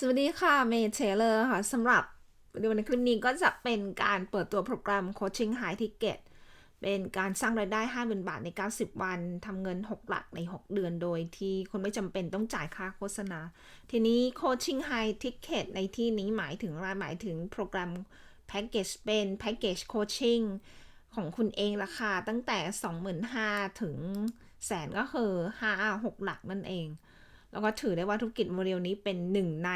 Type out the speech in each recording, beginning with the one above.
สวัสดีค่ะ เมย์เทเลอร์ค่ะสำหรับวิดีโอในคลิปนี้ก็จะเป็นการเปิดตัวโปรแกรม Coaching High Ticket เป็นการสร้างรายได้ 50,000 บาทใน 90 วันทำเงิน 6 หลักใน 6 เดือนโดยที่คนไม่จำเป็นต้องจ่ายค่าโฆษณา ทีนี้ Coaching High Ticket ในที่นี้หมายถึงอะไรหมายถึงโปรแกรมแพ็กเกจเป็นแพ็กเกจโคชชิ่งของคุณเองราคาตั้งแต่ 25,000 ถึงแสนก็คือ 5 6 หลักนั่นเอง แล้วก็ถือได้ว่าธุรกิจโมเดลนี้เป็นหนึ่งใน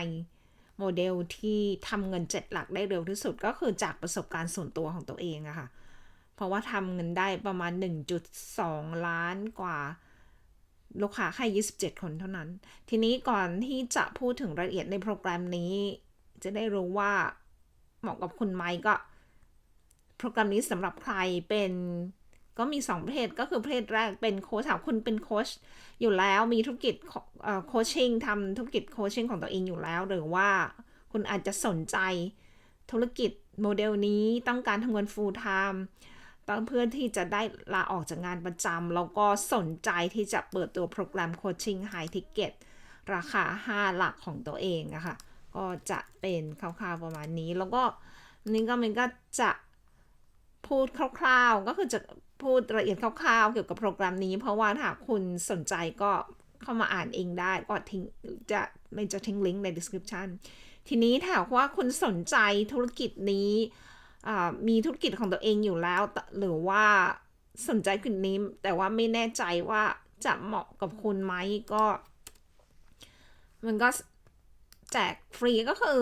โมเดลที่ทำเงิน 7 หลักได้เร็วที่สุดก็คือจากประสบการณ์ส่วนตัวของตัวเองอะค่ะ เพราะว่าทำเงินได้ประมาณ 1.2 ล้านกว่าลูกค้าแค่ 27 คนเท่านั้น ทีนี้ก่อนที่จะพูดถึงรายละเอียดในโปรแกรมนี้ จะได้รู้ว่าเหมาะกับคุณไหมก็ โปรแกรมนี้สำหรับใครเป็น ก็มี 2 ประเภทก็คือประเภทแรกเป็นโค้ชถามคุณเป็นโค้ชอยู่แล้วมีธุรกิจโคชชิ่งทำธุรกิจโคชชิ่งของตัวเองอยู่แล้ว หรือว่าคุณอาจจะสนใจธุรกิจโมเดลนี้ต้องการทำเงิน full time ต้องเพื่อที่จะได้ลาออกจากงานประจำแล้วก็สนใจที่จะเปิดตัวโปรแกรมโคชชิ่งไฮทิเก็ตราคา 5 หลักของตัวเองอะคะ่ะก็จะเป็นคร่าวๆประมาณนี้ แล้วก็นี่ก็มันก็จะพูดคร่าวๆ ก็คือจะ พูดละเอียดคร่าวๆเกี่ยวกับโปรแกรมนี้ เพราะว่าถ้าคุณสนใจก็เข้ามาอ่านเองได้ก็ทิ้งจะไม่จะทิ้งลิงก์ใน description ทีนี้ถ้าว่าคุณสนใจธุรกิจนี้มีธุรกิจของตัวเองอยู่แล้ว หรือว่าสนใจคุณนี้ แต่ว่าไม่แน่ใจว่าจะเหมาะกับคุณไหมก็ มันก็แจกฟรีก็คือ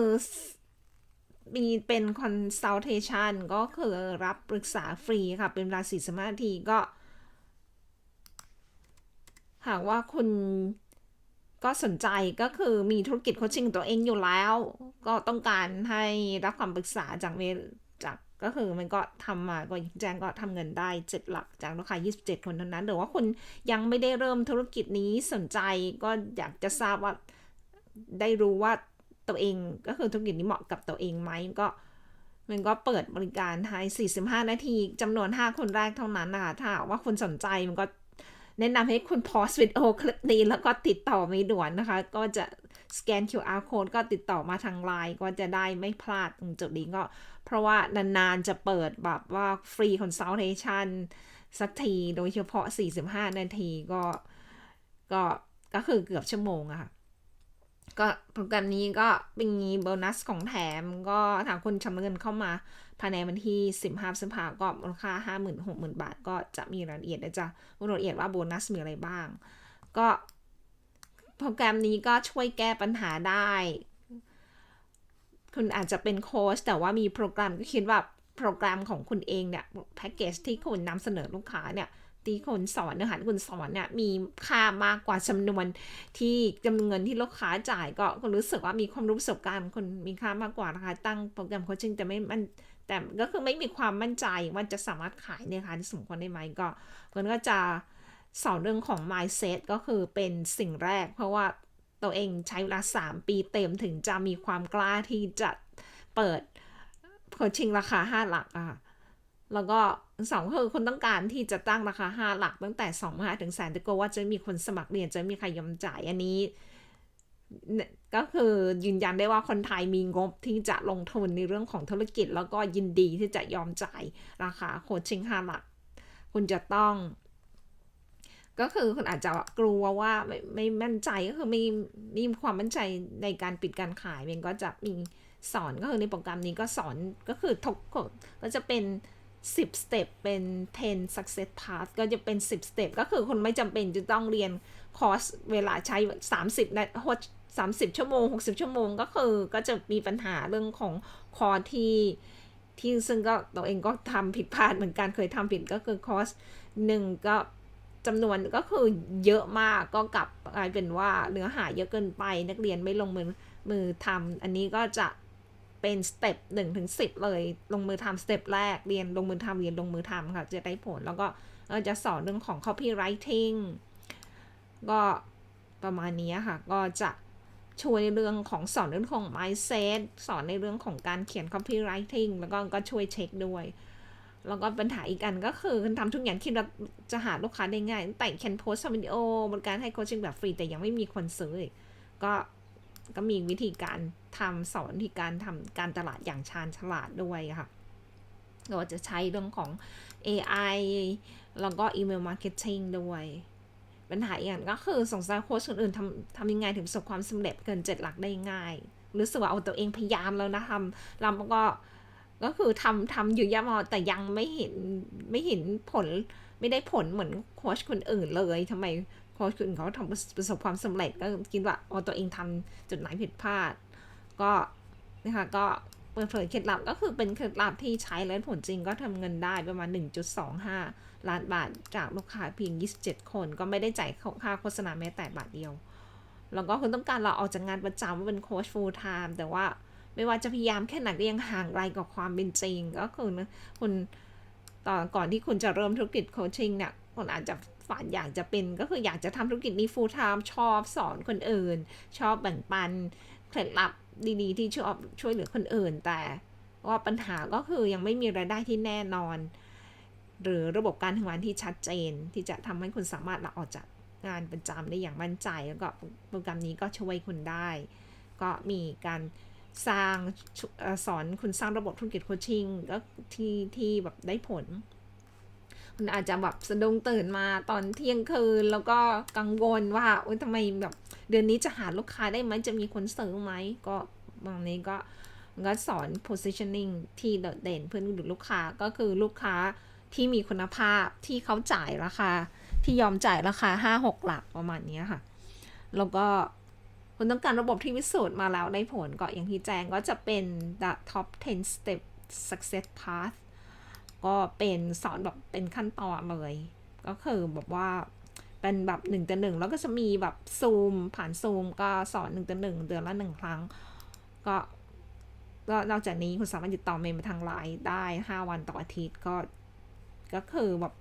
มีเป็น consultation ก็คือรับปรึกษาฟรีค่ะ เป็นเวลา45นาทีก็ หากว่าคุณก็สนใจก็คือมีธุรกิจโคชชิ่งตัวเองอยู่แล้ว ก็ต้องการให้รับคำปรึกษาจากเมจากก็คือมันก็ทำมาก็แจ้งก็ทำเงินได้เจ็ดหลักจากลูกค้า27 คนเท่านั้นหรือว่าคุณยังไม่ได้เริ่มธุรกิจนี้สนใจก็อยากจะทราบว่าได้รู้ว่า ตัวเอง ก็คือธุรกิจนี้เหมาะกับตัวเองไหมก็มันก็เปิดบริการให้ 45 นาทีจำนวน 5 คนแรกเท่านั้นนะคะถ้าว่าคุณสนใจมันก็แนะนำให้คุณพอสวิดโอคลิปนี้แล้วก็ติดต่อไม่ด่วนนะคะ ก็จะสแกน QR code ก็ติดต่อมาทางไลน์ก็จะได้ไม่พลาดตรงจุดนี้ก็ เพราะว่านานๆจะเปิดแบบว่าฟรีคอนซัลเทชันสักทีโดยเฉพาะ 45 นาทีก็ก็ก็คือเกือบชั่วโมงอะค่ะ ก็โปรแกรมนี้ก็มีโบนัสของแถมก็ถ้าคนชำระเงินเข้ามาภายในวันที่ 15พฤษภาก็มูลค่า 50,000 60,000 บาท ก็จะมีรายละเอียดนะจ๊ะรายละเอียดว่าโบนัสมีอะไรบ้าง ก็โปรแกรมนี้ก็ช่วยแก้ปัญหาได้ คุณอาจจะเป็นโค้ชแต่ว่ามีโปรแกรมก็คิดว่าโปรแกรมของคุณเองเนี่ยแพ็กเกจที่คุณนำเสนอลูกค้าเนี่ย ที่คนสอนเนื้อหาที่คุณสอนเนี่ยมีค่ามากกว่าจำนวนที่จำนวนเงินที่ลูกค้าจ่ายก็คนรู้สึกว่ามีความรู้ประสบการณ์คนมีค่ามากกว่านะคะ ตั้งโปรแกรมโคชชิ่งแต่ไม่มันแต่ก็คือไม่มีความมั่นใจว่าจะสามารถขายเนี่ยค่ะที่สมควรได้ไหมก็คนก็จะสอนเรื่องของ mindset ก็คือเป็นสิ่งแรก เพราะว่าตัวเองใช้เวลา 3 ปีเต็มถึงจะมีความกล้าที่จะเปิดโคชชิ่งราคา 5 หลักอะแล้วก็ สองคือคุณต้องการที่จะตั้งราคาห้าหลักตั้งแต่สองห้าถึงแสนแต่ก็ว่าจะมีคนสมัครเรียนจะมีใครยอมจ่ายอันนี้ก็คือยืนยันได้ว่าคนไทยมีงบที่จะลงทุนในเรื่องของธุรกิจ แล้วก็ยินดีที่จะยอมจ่ายราคาโคชชิ่งห้าหลัก คุณจะต้อง ก็คือคุณอาจจะกลัวว่าไม่ไม่มั่นใจก็คือไม่มีความมั่นใจในการปิดการขายมันก็จะมีสอนก็คือในโปรแกรมนี้ก็สอนก็คือทุกก็จะเป็น 10 step เป็น 10 success path ก็จะเป็น 10 step ก็คือคุณไม่จำเป็นจะต้องเรียนคอร์สเวลาใช้ 30นาที30 ชั่วโมง 60 ชั่วโมง ก็คือก็จะมีปัญหาเรื่องของคอร์สที่ที่ซึ่งก็ตัวเองก็ทำผิดพลาดเหมือนกันเคยทำผิดก็คือคอร์สหนึ่งก็จำนวนก็คือเยอะมากก็กลับกลายเป็นว่าเนื้อหาเยอะเกินไปนักเรียนไม่ลงมือมือทำอันนี้ก็จะ เป็นสเต็ปหนึ่งถึงสิบเลย ลงมือทำสเต็ปแรกเรียนลงมือทำเรียนลงมือทำค่ะ จะได้ผลแล้วก็จะสอนเรื่องของ copywriting ก็ประมาณนี้ค่ะ ก็จะช่วยในเรื่องของสอนเรื่องของ mindset สอนในเรื่องของการเขียน copywriting แล้วก็ก็ช่วยเช็คด้วย แล้วก็ปัญหาอีกอันก็คือคุณทำทุกอย่างคิดว่าจะหาลูกค้าได้ง่าย แต่เขียนโพสต์วิดีโอ บริการให้โคชชิ่งแบบฟรีแต่ยังไม่มีคนซื้อก็ ก็มีวิธีการทำสอนที่การทำการตลาดอย่างชาญฉลาดด้วยค่ะเราจะใช้เรื่องของ AI แล้วก็อีเมลมาร์เก็ตติ้งด้วย ปัญหาอีกอย่างก็คือสงสัยโค้ชคนอื่นทำทำยังไงถึงประสบความสำเร็จเกินเจ็ดหลักได้ง่ายรู้สึกว่าเอาตัวเองพยายามแล้วนะทำแล้วก็ก็คือทำทำอยู่เยอะมาแต่ยังไม่เห็นไม่เห็นผลไม่ได้ผลเหมือนโค้ชคนอื่นเลยทำไม โค้ชคนอื่นเขาทำประสบความสำเร็จก็คิดว่าเอตัวเองทำจุดไหนผิดพลาด ก็นะคะก็เปิดเผยเคล็ดลับก็คือเป็นเคล็ดลับที่ใช้แล้วผลจริงก็ทำเงินได้ประมาณ 1.25 ล้านบาทจากลูกค้าเพียง 27 คน ก็ไม่ได้จ่ายค่าโฆษณาแม้แต่บาทเดียว แล้วก็คุณต้องการเราออกจากงานประจำว่าเป็นโค้ช full time แต่ว่าไม่ว่าจะพยายามแค่ไหนก็ยังห่างไกลกับความเป็นจริง ก็คือคุณตอนก่อนที่คุณจะเริ่มธุรกิจโคชชิ่งเนี่ย คุณอาจจะฝันอยากจะเป็นก็คืออยากจะทำธุรกิจนี้ full time ชอบสอนคนอื่น ชอบแบ่งปันเคล็ดลับดีๆ ที่ช่วยช่วยเหลือคนอื่น แต่ว่าปัญหาก็คือยังไม่มีรายได้ที่แน่นอน หรือระบบการทำงานที่ชัดเจน ที่จะทำให้คุณสามารถลาออกจากงานประจำได้อย่างมั่นใจ แล้วก็โปรแกรมนี้ก็ช่วยคุณได้ ก็มีการสร้างสอนคุณสร้างระบบธุรกิจโคชชิ่งก็ที่ที่แบบได้ผล คุณอาจจะแบบสะดุ้งตื่นมาตอนเที่ยงคืน แล้วก็กังวลว่าโอ๊ยทำไมแบบเดือนนี้จะหาลูกค้าได้ไหมจะมีคนซื้อไหมก็บางนี้ก็ก็สอน positioning ที่โดดเด่นเพื่อดูลูกค้าก็คือลูกค้าที่มีคุณภาพที่เขาจ่ายราคา ที่ยอมจ่ายราคา 5-6 หลักประมาณนี้ค่ะ แล้วก็คุณต้องการระบบที่วิสูจน์มาแล้วได้ผลก็อย่างที่แจ้งก็จะเป็น the top 10 step success path ก็เป็นสอนแบบเป็นขั้นตอนเลย ก็คือแบบว่าเป็นแบบหนึ่งต่อหนึ่งแล้วก็จะมีแบบซูมผ่านซูมก็สอนหนึ่งต่อหนึ่งเดือนละหนึ่งครั้ง ก็ก็นอกจากนี้คุณสามารถติดต่อเมย์มาทางไลน์ได้ 5 วันต่ออาทิตย์ก็ก็คือแบบ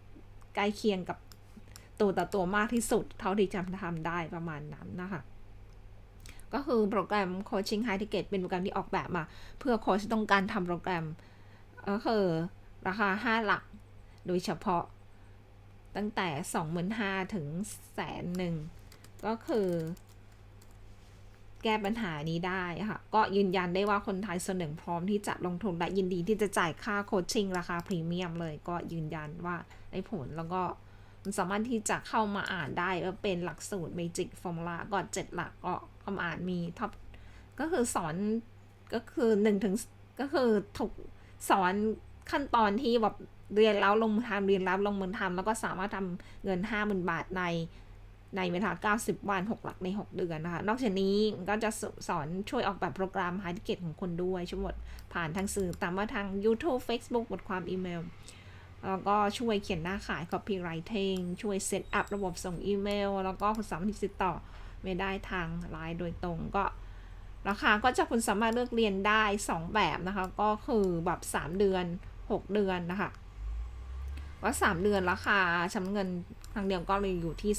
ใกล้เคียงกับตัวต่อตัวมากที่สุด เท่าที่จะทำได้ประมาณนั้นนะคะก็คือโปรแกรม Coaching High Ticket เป็นโปรแกรมที่ออกแบบมา เพื่อโค้ชต้องการทำโปรแกรมก็คือ ราคา 5 หลัก โดยเฉพาะ ตั้งแต่ 25,000ถึงแสนหนึ่งก็คือ แก้ปัญหานี้ได้ค่ะ ก็ยืนยันได้ว่าคนไทยส่วนหนึ่งพร้อมที่จะลงทุนและยินดีที่จะจ่ายค่าโคชชิ่งราคาพรีเมียมเลย ก็ยืนยันว่าได้ผลแล้วก็สามารถที่จะเข้ามาอ่านได้ว่าเป็นหลักสูตร Magic Formula ก็เจ็ดหลักก็เข้ามาอ่านมีท็อปก็คือสอนก็คือหนึ่งถึงก็คือถูกสอน ขั้นตอนที่แบบเรียนแล้วลงมือทำเรียนแล้วลงมือทำแล้วก็สามารถทำเงิน 5 0,000 บาทในในเวลา 90 วัน 6 หลักใน 6 เดือนนะคะ นอกจากนี้ก็จะสอนช่วยออกแบบโปรแกรมไฮดิเกตของคนด้วยช่วยหมดผ่านทางสื่อตามว่าทาง YouTube Facebook บทความอีเมล แล้วก็ช่วยเขียนหน้าขาย copywriting ช่วยเซตอัพระบบส่งอีเมล แล้วก็คุณสามารถติดต่อไม่ได้ทางไลน์โดยตรงก็ราคาก็จะคุณสามารถเลือกเรียนได้ 2 แบบนะคะ ก็คือแบบ 3 เดือน 6 เดือนนะคะว่า 3 เดือนราคาชำเงินทางเดียวก็เลยอยู่ที่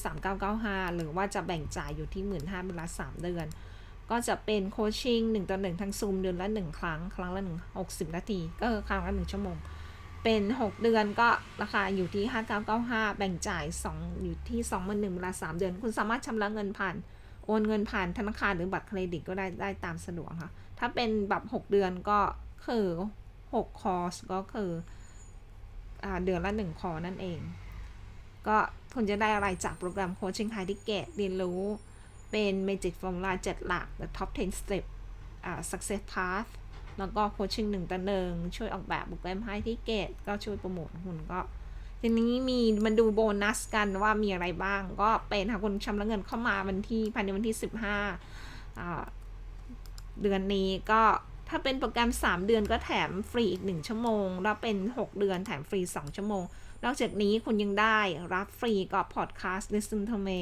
3995 หรือว่าจะแบ่งจ่ายอยู่ที่ 15,000เป็นเวลา3เดือน ก็จะเป็นโคชชิ่ง1ต่อ1ทั้งซูมเดือนละ 1 ครั้ง ครั้งละ1 60 นาทีก็คือครั้งละ 1 ชั่วโมง เป็น 6 เดือนก็ราคาอยู่ที่ 5995 แบ่งจ่าย 2 อยู่ที่21,000เวลา 3 เดือน คุณสามารถชำระเงินผ่านโอนเงินผ่านธนาคารหรือบัตรเครดิตก็ได้ได้ตามสะดวกค่ะ ถ้าเป็นแบบ 6 เดือนก็คือ 6 คอร์สก็คือเดือนละหนึ่งคอนั่นเอง ก็คุณจะได้อะไรจากโปรแกรมโคชชิ่งไฮทิเกตเรียนรู้เป็น Magic Formula 7 หลัก The Top 10 Step Success Path แล้วก็โคชชิ่งหนึ่งต่อหนึ่งช่วยออกแบบโปรแกรมไฮทิเกตก็ช่วยโปรโมทคุณก็ ทีนี้มีมันดูโบนัสกันว่ามีอะไรบ้าง ก็เป็นหากคุณชำระเงินเข้ามาวันที่ภายในวันที่ 15 เดือนนี้ก็ ถ้าเป็นโปรแกรม 3 เดือนก็แถมฟรีอีก 1 ชั่วโมง แล้วเป็น 6 เดือนแถมฟรี 2 ชั่วโมง นอกจากนี้คุณยังได้รับฟรีกับพอดแคสต์ Listen to Me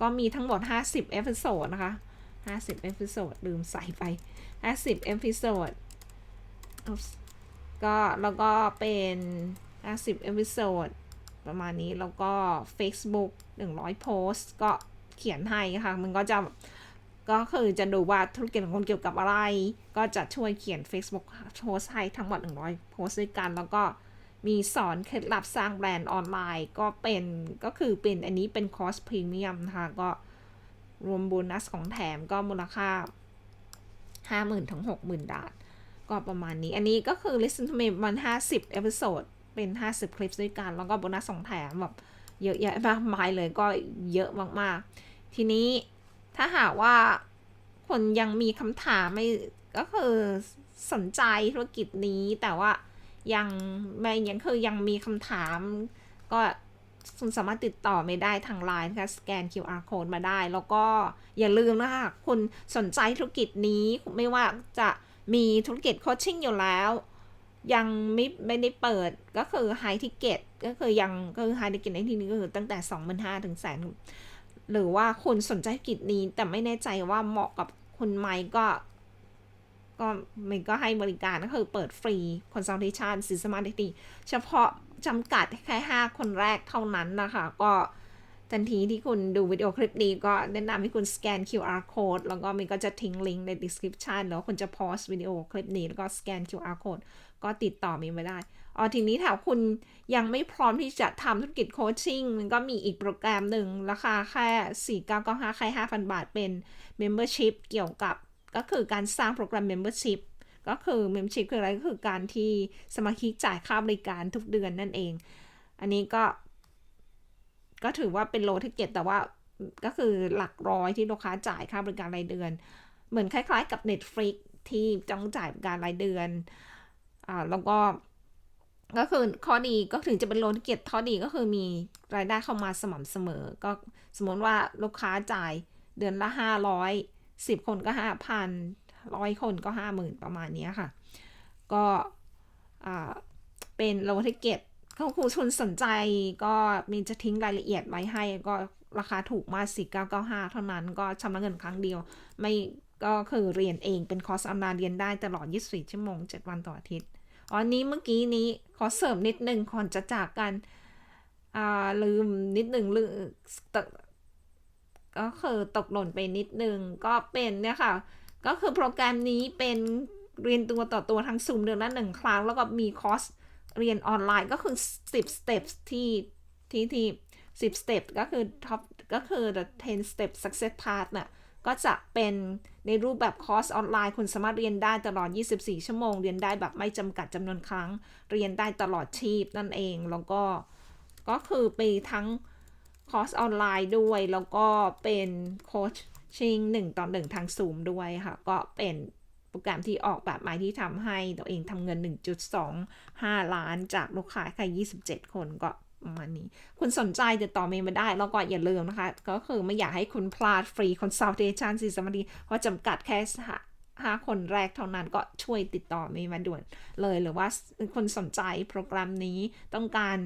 ก็มีทั้งหมด 50 เอพิโซดนะคะ 50 เอพิโซดลืมใส่ไป 50 เอพิโซดก็แล้วก็เป็น 50 เอพิโซดประมาณนี้แล้วก็ Facebook 100 โพสต์ก็เขียนให้ค่ะ มันก็จะ ก็คือจะดูว่าธุรกิจของคุณเกี่ยวกับอะไร ก็จะช่วยเขียน Facebook โพสให้ทั้งหมด 100 โพสด้วยกัน แล้วก็มีสอนเคล็ดลับสร้างแบรนด์ออนไลน์ ก็เป็นก็คือเป็นอันนี้เป็นคอร์สพรีเมียมนะคะก็รวมโบนัสของแถมก็มูลค่าห้าหมื่นถึงหกหมื่นบาท ก็ประมาณนี้ อันนี้ก็คือ listen to me มันห้าสิบเอพิโซด เป็นห้าสิบคลิปด้วยกัน แล้วก็โบนัสสองแถมแบบเยอะแยะมากมายเลยก็เยอะมากๆ ทีนี้ ถ้าหากว่าคนยังมีคำถามไม่ก็คือสนใจธุรกิจนี้แต่ว่ายังไม่ยังคือยังมีคำถาม ก็คุณสามารถติดต่อไม่ได้ทางไลน์นะคะสแกน QR code มาได้ แล้วก็อย่าลืมนะคะคุณสนใจธุรกิจนี้ไม่ว่าจะมีธุรกิจโคชชิ่งอยู่แล้ว ยังไม่ไม่ได้เปิดก็คือไฮทิเกตก็คือยังก็คือไฮทิเกตในที่นี้ก็คือตั้งแต่ 25,000ถึงแสน หรือว่าคุณสนใจกิจนี้ แต่ไม่แน่ใจว่าเหมาะกับคุณไหมก็ ก็มันก็ให้บริการก็คือเปิดฟรี consultation สินสมาธิเฉพาะจำกัดแค่ 5 คนแรกเท่านั้นนะคะ ก็ทันทีที่คุณดูวิดีโอคลิปนี้ก็แนะนำให้คุณสแกน QR code แล้วก็มันก็จะทิ้งลิงก์ใน description แล้วคุณจะพอสวิดีโอคลิปนี้แล้วก็สแกน QR code ก็ติดต่อมีไมาได้ อ๋อทีนี้ถ้าคุณยังไม่พร้อมที่จะทำธุรกิจโคชชิ่งมันก็มีอีกโปรแกรมหนึ่งราคาแค่ 4995แค่5,000 บาทเป็น membership เกี่ยวกับก็คือการสร้างโปรแกรม membership ก็คือ membership คืออะไรก็คือการที่สมาชิกจ่ายค่าบริการทุกเดือนนั่นเอง อันนี้ก็ ก็ถือว่าเป็นโลทิเก็ตแต่ว่าก็คือหลักร้อยที่ลูกค้าจ่ายค่าบริการรายเดือน เหมือนคล้ายๆกับ Netflix ที่ต้องจ่ายบริการรายเดือน อ่า แล้วก็ ก็คือข้อดีก็ถึงจะเป็นโลทิเก็ตข้อดีก็คือมีรายได้เข้ามาสม่ำเสมอ ก็สมมติว่าลูกค้าจ่ายเดือนละห้าร้อยสิบคนก็ห้าพันร้อยคนก็ห้าหมื่นประมาณนี้ค่ะ ก็เป็นโลทิเก็ตถ้าคุณชนสนใจก็มีจะทิ้งรายละเอียดไว้ให้ ก็ราคาถูกมากสี่เก้าเก้าห้าเท่านั้นก็ชำระเงินครั้งเดียว ไม่ก็คือเรียนเองเป็นคอร์สออนไลน์เรียนได้ตลอด 24 ชั่วโมง 7 วันต่ออาทิตย์ อ๋อนี้เมื่อกี้นี้ขอเสริมนิดนึงก่อนจะจากกันอ่าลืมนิดหนึ่งลืมก็คือตกหล่นไปนิดนึงก็เป็นเนี่ยค่ะ ก็คือโปรแกรมนี้เป็นเรียนตัวต่อตัวทั้งซูมเดือนละหนึ่งครั้ง แล้วก็มีคอร์สเรียนออนไลน์ก็คือ 10 steps ที่ที่ที่10 steps ก็คือ top ก็คือ the 10 step success path น่ะ ก็จะเป็นในรูปแบบคอร์สออนไลน์ คุณสามารถเรียนได้ตลอด 24 ชั่วโมง เรียนได้แบบไม่จำกัดจำนวนครั้ง เรียนได้ตลอดชีพนั่นเอง แล้วก็ ก็คือไปทั้งคอร์สออนไลน์ด้วย แล้วก็เป็นโคชชิงหนึ่งต่อหนึ่งทางซูมด้วยค่ะ ก็เป็นโปรแกรมที่ออกแบบมาที่ทำให้ตัวเองทำเงิน 1.25 ล้านจากลูกค้าแค่27 คนก็ ประมาณนี้ คุณสนใจติดต่อเมย์มาได้ แล้วก็อย่าลืมนะคะ ก็คือไม่อยากให้คุณพลาดฟรีคอนซัลเทชันสิสมดีเพราะจำกัดแค่ห้าคนแรกเท่านั้นก็ช่วยติดต่อเมย์มาด่วนเลยหรือว่าคนสนใจโปรแกรมนี้ต้องการ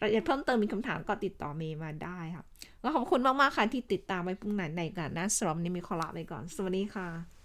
รายละเอียดเพิ่มเติมมีคำถามก็ติดต่อเมย์มาได้ค่ะก็ขอบคุณมาก ๆ ค่ะที่ติดตามไว้พรุ่งไหนในกันนะสำหรับนี้มีขอลาไปก่อน สวัสดีค่ะ